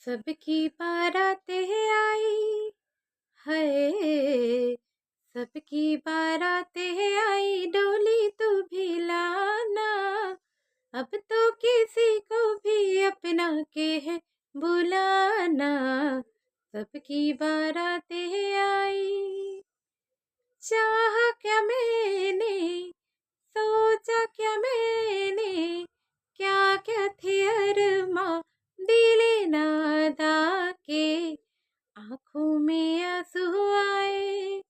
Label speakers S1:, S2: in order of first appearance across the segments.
S1: सबकी बारातें आई है सबकी बारातें आई, डोली तू भी लाना। अब तो किसी को भी अपना के है बुलाना। सबकी बारातें आई आंखों में आंसू आए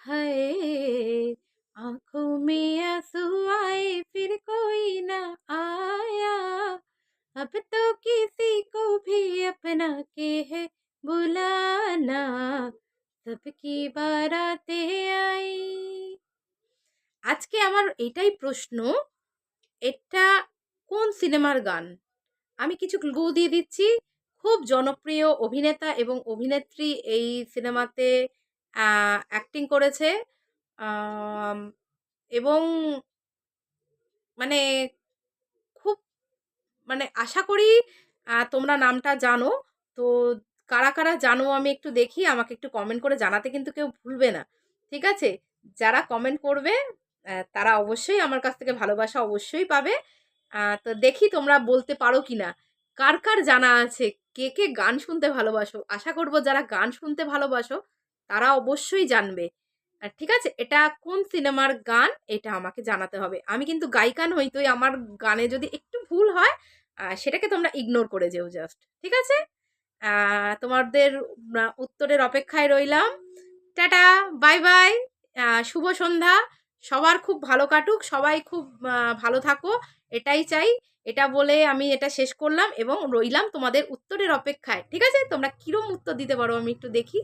S1: हाय आंखों में आंसू आए फिर कोई ना आया अब तो किसी को भी अपना के है बुलाना सबकी बाराते आई আজকে আমার এটাই প্রশ্ন এটা কোন সিনেমার গান আমি কিছু ক্লু দিয়ে দিচ্ছি খুব জনপ্রিয় অভিনেতা এবং অভিনেত্রী এই সিনেমাতে অ্যাক্টিং করেছে। এবং মানে খুব মানে আশা করি তোমরা নামটা জানো। তো কারা কারা জানো আমি একটু দেখি, আমাকে একটু কমেন্ট করে জানাতে কিন্তু কেউ ভুলবে না। ঠিক আছে? যারা কমেন্ট করবে তারা অবশ্যই আমার কাছ থেকে ভালোবাসা অবশ্যই পাবে। তো দেখি তোমরা বলতে পারো কি না কার কার জানা আছে? কে কে গান শুনতে ভালোবাসো, আশা করব যারা গান শুনতে ভালোবাসো, তারা অবশ্যই জানবে। ঠিক আছে, এটা কোন সিনেমার গান, এটা আমাকে জানাতে হবে। আমি কিন্তু গায়িকা নই তো আমার গানে যদি একটু ভুল হয় সেটাকে তোমরা ইগনোর করে যেও জাস্ট ঠিক আছে? তোমাদের উত্তরের অপেক্ষায় রইলাম। টাটা, বাই বাই শুভ সন্ধ্যা। সবার খুব ভালো কাটুক, সবাই খুব ভালো থাকো, এটাই চাই। এটা বলে আমি এটা শেষ করলাম এবং রইলাম তোমাদের উত্তরের অপেক্ষায়। ঠিক আছে? তোমরা কিরম উত্তর দিতে পারো আমি একটু দেখি।